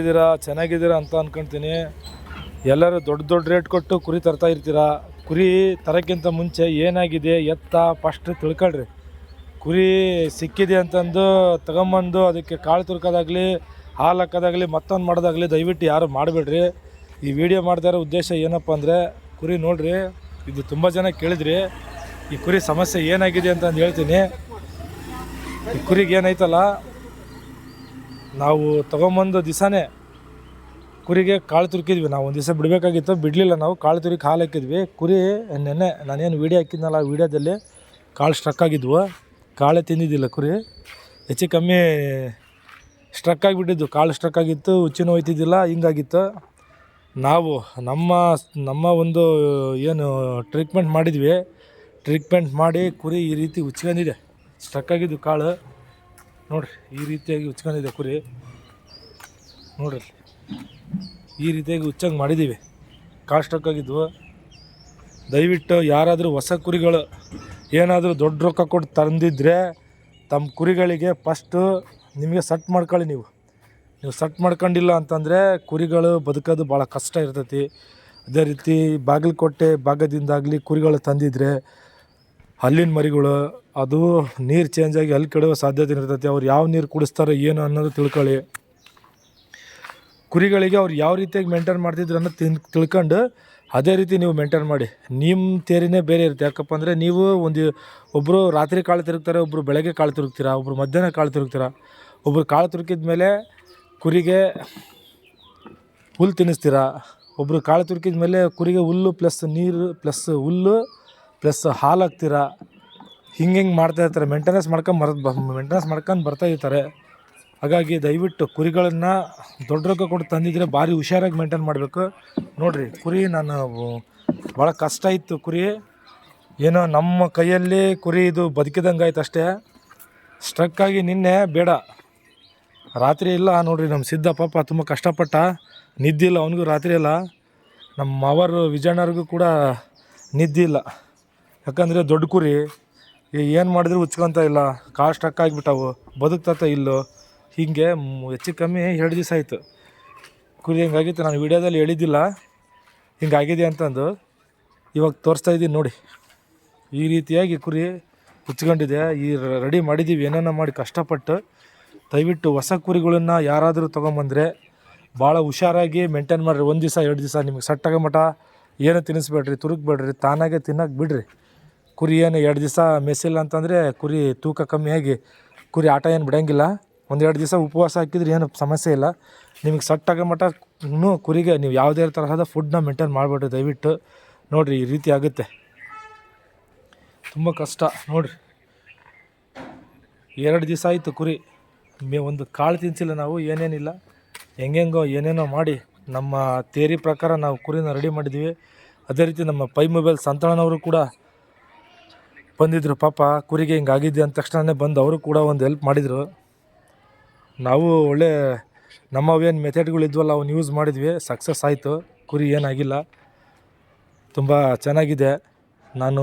ಇದ್ದೀರಾ ಚೆನ್ನಾಗಿದ್ದೀರಾ ಅಂತ ಅನ್ಕೊಂತೀನಿ. ಎಲ್ಲರೂ ದೊಡ್ಡ ದೊಡ್ಡ ರೇಟ್ ಕೊಟ್ಟು ಕುರಿ ತರ್ತಾ ಇರ್ತೀರಾ? ಕುರಿ ತರೋಕ್ಕಿಂತ ಮುಂಚೆ ಏನಾಗಿದೆ? ಎತ್ತ ಫಸ್ಟ್ ತಿಳ್ಕೊಳ್ರಿ. ಕುರಿ ಸಿಕ್ಕಿದೆ ಅಂತಂದು ತಗೊಂಬಂದು ಅದಕ್ಕೆ ಕಾಳು ತುರ್ಕೋದಾಗಲಿ, ಹಾಲು ಹಾಕೋದಾಗಲಿ, ಮತ್ತೊಂದು ಮಾಡೋದಾಗಲಿ ದಯವಿಟ್ಟು ಯಾರು ಮಾಡಬೇಡ್ರಿ. ಈ ವಿಡಿಯೋ ಮಾಡ್ದಾರ ಉದ್ದೇಶ ಏನಪ್ಪ ಅಂದರೆ, ಕುರಿ ನೋಡ್ರಿ, ಇದು ತುಂಬ ಜನ ಕೇಳಿದ್ರಿ. ಈ ಕುರಿ ಸಮಸ್ಯೆ ಏನಾಗಿದೆ ಅಂತಂದು ಹೇಳ್ತೀನಿ. ಈ ಕುರಿಗೆ ಏನೈತಲ್ಲ ನಾವು ತೊಗೊಂಬಂದು ದಿವಸನೇ ಕುರಿಗೆ ಕಾಳು ತುರುಕಿದ್ವಿ. ನಾವು ಒಂದು ದಿವಸ ಬಿಡಬೇಕಾಗಿತ್ತು. ಬಿಡಲಿಲ್ಲ ನಾವು. ಕಾಳು ತುರಿಗೆ ಹಾಲು ಹಾಕಿದ್ವಿ. ಕುರಿ ನೆನ್ನೆ ನಾನೇನು ವೀಡಿಯೋ ಹಾಕಿದ್ನಲ್ಲ ಆ ವೀಡಿಯೋದಲ್ಲಿ ಕಾಳು ಸ್ಟ್ರಕ್ ಆಗಿದ್ವು. ಕಾಳೇ ತಿಂದಿದ್ದಿಲ್ಲ ಕುರಿ. ಹೆಚ್ಚು ಕಮ್ಮಿ ಸ್ಟ್ರಕ್ ಆಗಿಬಿಟ್ಟಿದ್ದು. ಕಾಳು ಸ್ಟ್ರಕ್ ಆಗಿತ್ತು ಹುಚ್ಚಿನ ಹೋಯ್ತಿದ್ದಿಲ್ಲ, ಹಿಂಗಾಗಿತ್ತು. ನಾವು ನಮ್ಮ ನಮ್ಮ ಒಂದು ಏನು ಟ್ರೀಟ್ಮೆಂಟ್ ಮಾಡಿದ್ವಿ. ಟ್ರೀಟ್ಮೆಂಟ್ ಮಾಡಿ ಕುರಿ ಈ ರೀತಿ ಉಚ್ಕೊಂಡಿದೆ ಸ್ಟ್ರಕ್ ಆಗಿದ್ದು ಕಾಳು. ನೋಡ್ರಿ, ಈ ರೀತಿಯಾಗಿ ಉಚ್ಕೊಂಡಿದೆ ಕುರಿ. ನೋಡ್ರಿ, ಈ ರೀತಿಯಾಗಿ ಉಚ್ಚಂಗೆ ಮಾಡಿದ್ದೀವಿ ಕಾಷ್ಟಕ್ಕಾಗಿದ್ವು ದಯವಿಟ್ಟು ಯಾರಾದರೂ ಹೊಸ ಕುರಿಗಳು ಏನಾದರೂ ದೊಡ್ಡ ರೊಕ್ಕ ಕೊಟ್ಟು ತಂದಿದ್ರೆ ತಮ್ಮ ಕುರಿಗಳಿಗೆ ಫಸ್ಟು ನಿಮಗೆ ಸಟ್ ಮಾಡ್ಕೊಳ್ಳಿ ನೀವು. ನೀವು ಸಟ್ ಮಾಡ್ಕೊಂಡಿಲ್ಲ ಅಂತಂದರೆ ಕುರಿಗಳು ಬದುಕೋದು ಭಾಳ ಕಷ್ಟ ಇರ್ತೈತಿ. ಅದೇ ರೀತಿ ಬಾಗಿಲುಕೋಟೆ ಭಾಗದಿಂದಾಗಲಿ ಕುರಿಗಳು ತಂದಿದ್ರೆ ಹಲ್ಲಿನ ಮರಿಗಳು, ಅದು ನೀರು ಆಗಿ ಅಲ್ಲಿ ಕೆಡುವ ಸಾಧ್ಯತೆ ಇರ್ತೈತಿ. ಅವ್ರು ಯಾವ ನೀರು ಕುಡಿಸ್ತಾರೆ, ಏನು ಅನ್ನೋದು ತಿಳ್ಕೊಳ್ಳಿ. ಕುರಿಗಳಿಗೆ ಅವ್ರು ಯಾವ ರೀತಿಯಾಗಿ ಮೇಂಟೈನ್ ಮಾಡ್ತಿದ್ರು ಅನ್ನೋದು ತಿನ್, ತಿಳ್ಕೊಂಡು ಅದೇ ರೀತಿ ನೀವು ಮೇಂಟೈನ್ ಮಾಡಿ. ನಿಮ್ಮ ತೇರಿನೇ ಬೇರೆ ಇರುತ್ತೆ. ಯಾಕಪ್ಪ ಅಂದರೆ ನೀವು ಒಂದು ಒಬ್ಬರು ರಾತ್ರಿ ಕಾಳು ತಿರುಗ್ತಾರೆ ಒಬ್ಬರು ಬೆಳಗ್ಗೆ ಕಾಳು ತಿರುಗ್ತೀರಾ ಒಬ್ಬರು ಮಧ್ಯಾಹ್ನ ಕಾಳು ತಿರುಗ್ತೀರಾ. ಒಬ್ಬರು ಕಾಳು ತುರುಕಿದ ಮೇಲೆ ಕುರಿಗೆ ಹುಲ್ಲು ತಿನ್ನಿಸ್ತೀರಾ. ಒಬ್ಬರು ಕಾಳು ತುರುಕಿದ ಮೇಲೆ ಕುರಿಗೆ ಹುಲ್ಲು ಪ್ಲಸ್ ನೀರು ಪ್ಲಸ್ ಹುಲ್ಲು ಪ್ಲಸ್ ಹಾಲು ಹಾಕ್ತೀರಾ? ಹಿಂಗೆ ಹಿಂಗೆ ಮಾಡ್ತಾ ಇರ್ತಾರೆ. ಮೇಂಟೆನೆನ್ಸ್ ಮಾಡ್ಕೊಂಡು ಮರ ಮೇಂಟೆನೆನ್ಸ್ ಮಾಡ್ಕೊಂಡು ಬರ್ತಾ ಇರ್ತಾರೆ. ಹಾಗಾಗಿ ದಯವಿಟ್ಟು ಕುರಿಗಳನ್ನು ದೊಡ್ಡ ರೊಕ್ಕ ಕೊಟ್ಟು ತಂದಿದ್ರೆ ಭಾರಿ ಹುಷಾರಾಗಿ ಮೇಂಟೈನ್ ಮಾಡಬೇಕು. ನೋಡಿರಿ, ಕುರಿ ನಾನು ಭಾಳ ಕಷ್ಟ ಇತ್ತು ಕುರಿ. ಏನೋ ನಮ್ಮ ಕೈಯಲ್ಲಿ ಕುರಿ ಇದು ಬದುಕಿದಂಗೆ ಆಯ್ತು ಅಷ್ಟೇ. ಸ್ಟ್ರಕ್ ಆಗಿ ನಿನ್ನೆ ಬೇಡ. ರಾತ್ರಿ ಇಲ್ಲ ನೋಡಿರಿ, ನಮ್ಮ ಸಿದ್ಧ ಪಾಪ ತುಂಬ ಕಷ್ಟಪಟ್ಟ. ನಿದ್ದಿಲ್ಲ, ಅವನಿಗೂ ರಾತ್ರಿ ಇಲ್ಲ ನಮ್ಮ ಮಾವರು ವಿಜಯನವ್ರಿಗೂ ಕೂಡ ನಿದ್ದಿಲ್ಲ. ಯಾಕಂದರೆ ದೊಡ್ಡ ಕುರಿ ಏನು ಮಾಡಿದ್ರು ಉಚ್ಕೊಂತ ಇಲ್ಲ. ಕಾಲು ಸ್ಟಕ್ ಆಗಿಬಿಟ್ಟವು. ಬದುಕ್ತತ ಇಲ್ಲೋ. ಹೀಗೆ ಹೆಚ್ಚು ಕಮ್ಮಿ ಎರಡು ದಿವಸ ಆಯಿತು. ಕುರಿ ಹಿಂಗಾಗಿತ್ತು ನಾನು ವಿಡಿಯೋದಲ್ಲಿ ಹೇಳಿದ್ದಿಲ್ಲ. ಹಿಂಗಾಗಿದೆ ಅಂತಂದು ಇವಾಗ ತೋರಿಸ್ತಾ ಇದ್ದೀನಿ ನೋಡಿ. ಈ ರೀತಿಯಾಗಿ ಕುರಿ ಹುಚ್ಕೊಂಡಿದೆ ಈ ರೆಡಿ ಮಾಡಿದ್ದೀವಿ. ಏನೇನೋ ಮಾಡಿ ಕಷ್ಟಪಟ್ಟು. ದಯವಿಟ್ಟು ಹೊಸ ಕುರಿಗಳನ್ನು ಯಾರಾದರೂ ತೊಗೊಂಬಂದರೆ ಭಾಳ ಹುಷಾರಾಗಿ ಮೇಂಟೈನ್ ಮಾಡಿರಿ. ಒಂದು ದಿವಸ, ಎರಡು ದಿವಸ ನಿಮಗೆ ಸಟ್ಟಾಗ ಮಠ ಏನು ತಿನ್ನಿಸ್ಬೇಡ್ರಿ, ತುರುಕ್ಬೇಡ್ರಿ, ತಾನಾಗೆ ತಿನ್ನಕ್ಕೆ ಬಿಡ್ರಿ. ಕುರಿ ಏನು ಎರಡು ದಿವಸ ಮೇಸಿಲ್ಲ ಅಂತಂದರೆ ಕುರಿ ತೂಕ ಕಮ್ಮಿ ಆಗಿ ಕುರಿ ಆಟ ಏನು ಬಿಡೋಂಗಿಲ್ಲ. ಒಂದೆರಡು ದಿವಸ ಉಪವಾಸ ಹಾಕಿದ್ರೆ ಏನು ಸಮಸ್ಯೆ ಇಲ್ಲ. ನಿಮಗೆ ಸಟ್ಟಾಗೋ ಮಟ್ಟ ಮಟ ಇನ್ನೂ ಕುರಿಗೆ ನೀವು ಯಾವುದೇ ತರಹದ ಫುಡ್ನ ಮೇಂಟೈನ್ ಮಾಡಬೇಡ್ರಿ ದಯವಿಟ್ಟು. ನೋಡಿರಿ ಈ ರೀತಿ ಆಗುತ್ತೆ. ತುಂಬ ಕಷ್ಟ. ನೋಡಿರಿ. ಎರಡು ದಿವಸ ಆಯಿತು ಕುರಿ. ಮೇ ಒಂದು ಕಾಳು ತಿನ್ಸಿಲ್ಲ ನಾವು, ಏನೇನಿಲ್ಲ. ಹೆಂಗೆಂಗೋ ಏನೇನೋ ಮಾಡಿ ನಮ್ಮ ತೇರಿ ಪ್ರಕಾರ ನಾವು ಕುರಿನ ರೆಡಿ ಮಾಡಿದ್ವಿ ಅದೇ ರೀತಿ ನಮ್ಮ ಪೈ ಮೊಬೈಲ್ ಸಂತಣ್ಣನವರು ಕೂಡ ಬಂದಿದ್ದರು ಪಾಪ, ಕುರಿಗೆ ಹಿಂಗೆ ಆಗಿದೆ ಅಂದ ತಕ್ಷಣವೇ ಬಂದು ಅವರು ಕೂಡ ಒಂದು ಹೆಲ್ಪ್ ಮಾಡಿದರು. ನಾವು ಒಳ್ಳೆ ನಮ್ಮವೇನು ಮೆಥಡ್ಗಳು ಇದ್ವಲ್ಲ ಅವನ್ನ ಯೂಸ್ ಮಾಡಿದ್ವಿ. ಸಕ್ಸಸ್ ಆಯಿತು. ಕುರಿ ಏನಾಗಿಲ್ಲ. ತುಂಬ ಚೆನ್ನಾಗಿದೆ. ನಾನು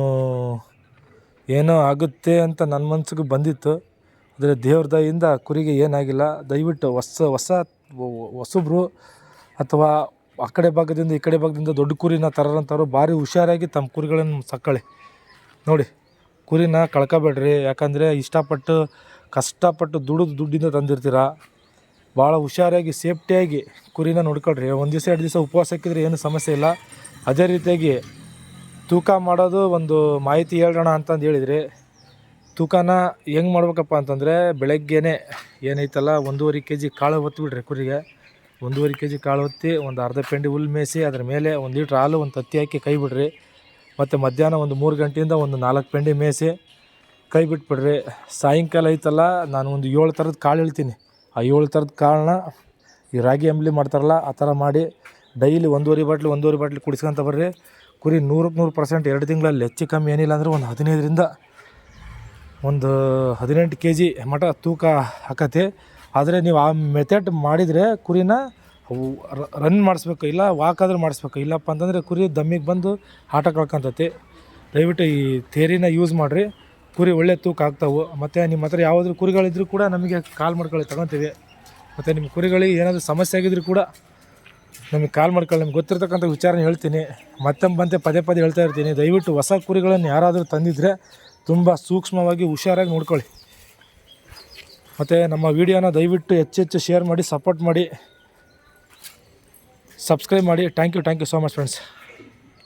ಏನೋ ಆಗುತ್ತೆ ಅಂತ ನನ್ನ ಮನಸ್ಸಿಗೆ ಬಂದಿತ್ತು. ಆದರೆ ದೇವ್ರ ದಯಿಂದ ಕುರಿಗೆ ಏನಾಗಿಲ್ಲ. ದಯವಿಟ್ಟು ಹೊಸ ಹೊಸ ಹೊಸಬ್ರು ಅಥವಾ ಆ ಕಡೆ ಭಾಗದಿಂದ ಈ ಕಡೆ ಭಾಗದಿಂದ ದೊಡ್ಡ ಕುರಿನ ತರೋಂಥವ್ರು ಭಾರಿ ಹುಷಾರಾಗಿ ತಮ್ಮ ಕುರಿಗಳನ್ನು ಸಕ್ಕಳೆ. ನೋಡಿ. ಕುರಿನ ಕಳ್ಕೊಬೇಡ್ರಿ. ಯಾಕಂದರೆ ಇಷ್ಟಪಟ್ಟು, ಕಷ್ಟಪಟ್ಟು ದುಡಿದು ದುಡ್ಡಿಂದ ತಂದಿರ್ತೀರ? ಭಾಳ ಹುಷಾರಾಗಿ, ಸೇಫ್ಟಿಯಾಗಿ ಕುರಿನ ನೋಡ್ಕೊಳ್ರಿ. ಒಂದು ದಿವಸ, ಎರಡು ದಿವಸ ಉಪವಾಸ ಹಾಕಿದ್ರೆ ಏನು ಸಮಸ್ಯೆ ಇಲ್ಲ. ಅದೇ ರೀತಿಯಾಗಿ ತೂಕ ಮಾಡೋದು ಒಂದು ಮಾಹಿತಿ ಹೇಳೋಣ ಅಂತಂದು ಹೇಳಿದ್ರಿ, ತೂಕನ ಹೆಂಗೆ ಮಾಡ್ಬೇಕಪ್ಪ ಅಂತಂದರೆ, ಬೆಳಗ್ಗೆನೇ ಏನೈತಲ್ಲ, ಒಂದೂವರೆ ಕೆ ಜಿ ಕಾಳು ಹೊತ್ಬಿಡ್ರಿ ಕುರಿಗೆ. ಒಂದೂವರೆ ಕೆ ಜಿ ಕಾಳು ಹೊತ್ತಿ ಒಂದು ಅರ್ಧ ಪೆಂಡಿ ಹುಲ್ಲು ಮೇಯಿಸಿ ಅದ್ರ ಮೇಲೆ ಒಂದು ಲೀಟ್ರ್ ಹಾಲು ಒಂದು ತತ್ತಿ ಹಾಕಿ ಕೈ ಬಿಡ್ರಿ ಮತ್ತು ಮಧ್ಯಾಹ್ನ ಒಂದು ಮೂರು ಗಂಟೆಯಿಂದ ಒಂದು ನಾಲ್ಕು ಪೆಂಡಿ ಮೇಸಿ ಕೈ ಬಿಟ್ಬಿಡ್ರಿ. ಸಾಯಂಕಾಲ ಐತಲ್ಲ, ನಾನು ಒಂದು ಏಳು ಥರದ ಕಾಳು ಹೇಳ್ತೀನಿ. ಆ ಏಳು ಥರದ ಕಾಳನ್ನ ಈ ರಾಗಿ ಅಂಬಲಿ ಮಾಡ್ತಾರಲ್ಲ, ಆ ಥರ ಮಾಡಿ ಡೈಲಿ ಒಂದೂವರೆ ಬಾಟ್ಲಿ ಒಂದೂವರೆ ಬಾಟ್ಲಿ ಕುಡಿಸ್ಕೊಂತ ಬರ್ರಿ. ಕುರಿ ನೂರಕ್ಕೆ ನೂರು ಪರ್ಸೆಂಟ್ ಎರಡು ತಿಂಗಳಲ್ಲಿ ಹೆಚ್ಚು ಕಮ್ಮಿ ಏನಿಲ್ಲ ಅಂದ್ರೆ ಒಂದು ಹದಿನೈದರಿಂದ ಒಂದು ಹದಿನೆಂಟು ಕೆ ಜಿ ಮಟ ತೂಕ ಹಾಕತಿ ಆದರೆ ನೀವು ಆ ಮೆಥಡ್ ಮಾಡಿದರೆ ಕುರಿನ ರನ್ ಮಾಡಿಸ್ಬೇಕು, ಇಲ್ಲ ವಾಕ್ ಆದರೂ ಮಾಡಿಸ್ಬೇಕು. ಇಲ್ಲಪ್ಪ ಅಂತಂದರೆ ಕುರಿ ದಮ್ಮಿಗೆ ಬಂದು ಆಟ ಕಳ್ಕೊಂತತಿ. ದಯವಿಟ್ಟು ಈ ಥೇರಿನ ಯೂಸ್ ಮಾಡಿರಿ. ಕುರಿ ಒಳ್ಳೆ ತೂಕ ಆಗ್ತಾವೆ. ಮತ್ತು ನಿಮ್ಮ ಹತ್ರ ಯಾವುದಾದ್ರು ಕುರಿಗಳಿದ್ರೂ ಕೂಡ ನಮಗೆ ಕಾಲ್ ಮಾಡ್ಕೊಳ್ಳಿ, ತಗೊತೀವಿ. ಮತ್ತು ನಿಮ್ಮ ಕುರಿಗಳಿಗೆ ಏನಾದರೂ ಸಮಸ್ಯೆ ಆಗಿದ್ರು ಕೂಡ ನಮಗೆ ಕಾಲ್ ಮಾಡ್ಕೊಳ್ಳಿ. ನಿಮ್ಗೆ ಗೊತ್ತಿರ್ತಕ್ಕಂಥ ವಿಚಾರನ ಹೇಳ್ತೀನಿ. ಮತ್ತೆ ಬಂತೆ ಪದೇ ಪದೇ ಹೇಳ್ತಾ ಇರ್ತೀನಿ. ದಯವಿಟ್ಟು ಹೊಸ ಕುರಿಗಳನ್ನು ಯಾರಾದರೂ ತಂದಿದ್ದರೆ ತುಂಬ ಸೂಕ್ಷ್ಮವಾಗಿ ಹುಷಾರಾಗಿ ನೋಡ್ಕೊಳ್ಳಿ. ಮತ್ತು ನಮ್ಮ ವೀಡಿಯೋನ ದಯವಿಟ್ಟು ಹೆಚ್ಚೆಚ್ಚು ಶೇರ್ ಮಾಡಿ ಸಪೋರ್ಟ್ ಮಾಡಿ. ಸಬ್ಸ್ಕ್ರೈಬ್ ಮಾಡಿ. Thank you thank you so much friends